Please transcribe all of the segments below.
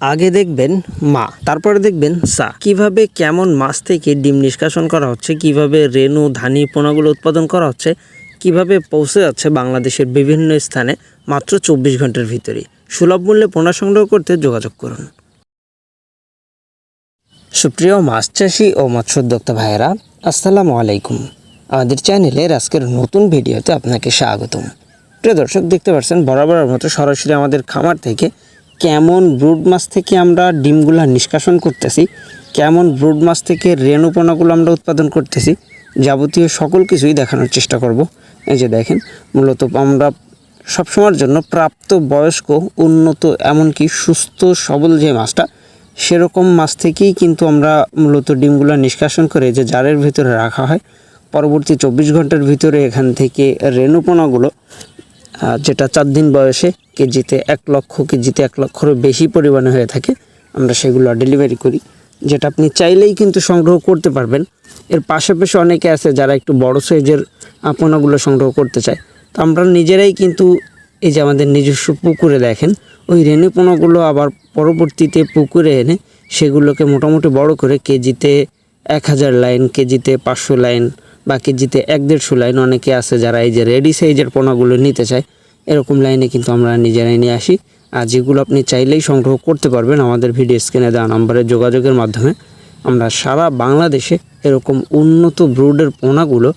আগে দেখবেন মা, তারপরে দেখবেন সা। কীভাবে কেমন মাছ থেকে ডিম নিষ্কাশন করা হচ্ছে, কীভাবে রেণু, ধানি, পোনাগুলো উৎপাদন করা হচ্ছে, কীভাবে পৌঁছে যাচ্ছে বাংলাদেশের বিভিন্ন স্থানে মাত্র চব্বিশ ঘণ্টার ভিতরেই। সুলভ মূল্যে পোনা সংগ্রহ করতে যোগাযোগ করুন। সুপ্রিয় মাছ চাষি ও মৎস্যোদ্যোক্তা ভাইয়েরা, আসসালামু আলাইকুম। আমাদের চ্যানেলের আজকের নতুন ভিডিওতে আপনাকে স্বাগতম। প্রিয় দর্শক, দেখতে পাচ্ছেন বরাবরের মতো সরাসরি আমাদের খামার থেকে কেমন ব্রুড মাছ থেকে আমরা ডিমগুলো নিষ্কাশন করতেছি, কেমন ব্রুড মাছ থেকে রেণুপনাগুলো আমরা উৎপাদন করতেছি, যাবতীয় সকল কিছুই দেখানোর চেষ্টা করব। এই যে দেখেন, মূলত আমরা সবসময়ের জন্য প্রাপ্ত বয়স্ক, উন্নত, এমনকি সুস্থ, সবল যে মাছটা, সেরকম মাছ থেকেই কিন্তু আমরা মূলত ডিমগুলো নিষ্কাশন করে যে জারের ভিতরে রাখা হয়। পরবর্তী চব্বিশ ঘণ্টার ভিতরে এখান থেকে রেণুপনাগুলো যেটা চার দিন বয়সে কেজিতে এক লক্ষ, কেজিতে এক লক্ষেরও বেশি পরিমাণে হয়ে থাকে, আমরা সেগুলো ডেলিভারি করি, যেটা আপনি চাইলেই কিন্তু সংগ্রহ করতে পারবেন। এর পাশাপাশি অনেকে আছে যারা একটু বড় সাইজের পোনাগুলো সংগ্রহ করতে চায়। তো আমরা নিজেরাই কিন্তু এই যে আমাদের নিজস্ব পুকুরে দেখেন, ওই রেণু পোনাগুলো আবার পরবর্তীতে পুকুরে এনে সেগুলোকে মোটামুটি বড় করে কেজিতে এক হাজার লাইন, কেজিতে পাঁচশো লাইন বা কেজিতে এক দেড়শো লাইন অনেকে আছে যারা এই যে রেডি সাইজের পোনাগুলো নিতে চায়, এরকম লাইনে কিন্তু আমরা নিজেরাই নিয়ে আসি। আর যেগুলো আপনি চাইলেই সংগ্রহ করতে পারবেন আমাদের ভিডিও স্ক্রিনে দেওয়া নম্বরে যোগাযোগের মাধ্যমে। আমরা সারা বাংলাদেশে এরকম উন্নত ব্রুডের পোনাগুলো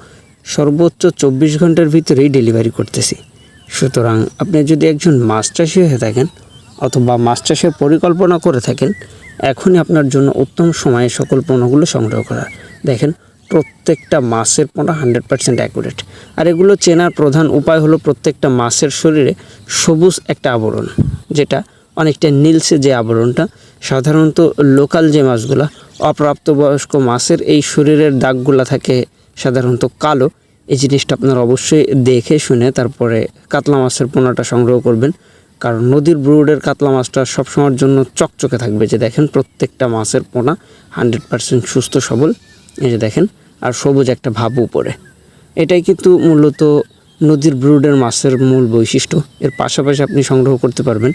সর্বোচ্চ চব্বিশ ঘণ্টার ভিতরেই ডেলিভারি করতেছি। সুতরাং আপনি যদি একজন মাছ চাষি হয়ে থাকেন অথবা মাছ চাষের পরিকল্পনা করে থাকেন, এখনই আপনার জন্য উত্তম সময়ে সকল পণ্যগুলো সংগ্রহ করা। দেখেন প্রত্যেকটা মাছের পোনা হান্ড্রেড পার্সেন্ট অ্যাকুরেট আর এগুলো চেনার প্রধান উপায় হলো প্রত্যেকটা মাছের শরীরে সবুজ একটা আবরণ, যেটা অনেকটা নীলসে যে আবরণটা, সাধারণত লোকাল যে মাছগুলো, অপ্রাপ্তবয়স্ক মাছের এই শরীরের দাগগুলো থাকে সাধারণত কালো। এই জিনিসটা আপনারা অবশ্যই দেখে শুনে তারপরে কাতলা মাছের পোনাটা সংগ্রহ করবেন। কারণ নদীর ব্রুডের কাতলা মাছটা সবসময়ের জন্য চকচকে থাকবে। যে দেখেন প্রত্যেকটা মাছের পোনা হান্ড্রেড পার্সেন্ট সুস্থ সবল। এই যে দেখেন, আর সবুজ একটা ভাব উপরে। এটাই কিন্তু মূলত নদীর ব্রুডের মাছের মূল বৈশিষ্ট্য। এর পাশাপাশি আপনি সংগ্রহ করতে পারবেন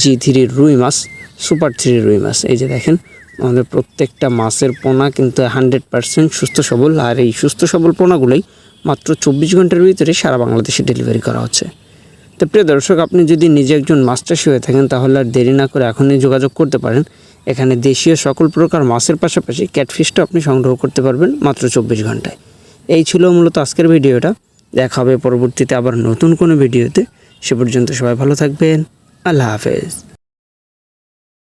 জি থ্রি রুই মাছ, সুপার থ্রি রুই মাছ। এই যে দেখেন, আমাদের প্রত্যেকটা মাছের পোনা কিন্তু হান্ড্রেড পার্সেন্ট সুস্থ সবল, আর এই সুস্থ সবল পোনাগুলোই মাত্র চব্বিশ ঘণ্টার ভিতরে সারা বাংলাদেশে ডেলিভারি করা হচ্ছে। তো প্রিয় দর্শক, আপনি যদি নিজে একজন মাছ চাষি হয়ে থাকেন, তাহলে আর দেরি না করে এখনই যোগাযোগ করতে পারেন। এখানে দেশীয় সকল প্রকার মাছের পাশাপাশি ক্যাটফিশটা আপনি সংগ্রহ করতে পারবেন মাত্র চব্বিশ ঘন্টায়। এই ছিল মূলত আজকের ভিডিওটা। দেখা হবে পরবর্তীতে আবার নতুন কোনো ভিডিওতে। সে পর্যন্ত সবাই ভালো থাকবেন। আল্লাহ হাফেজ।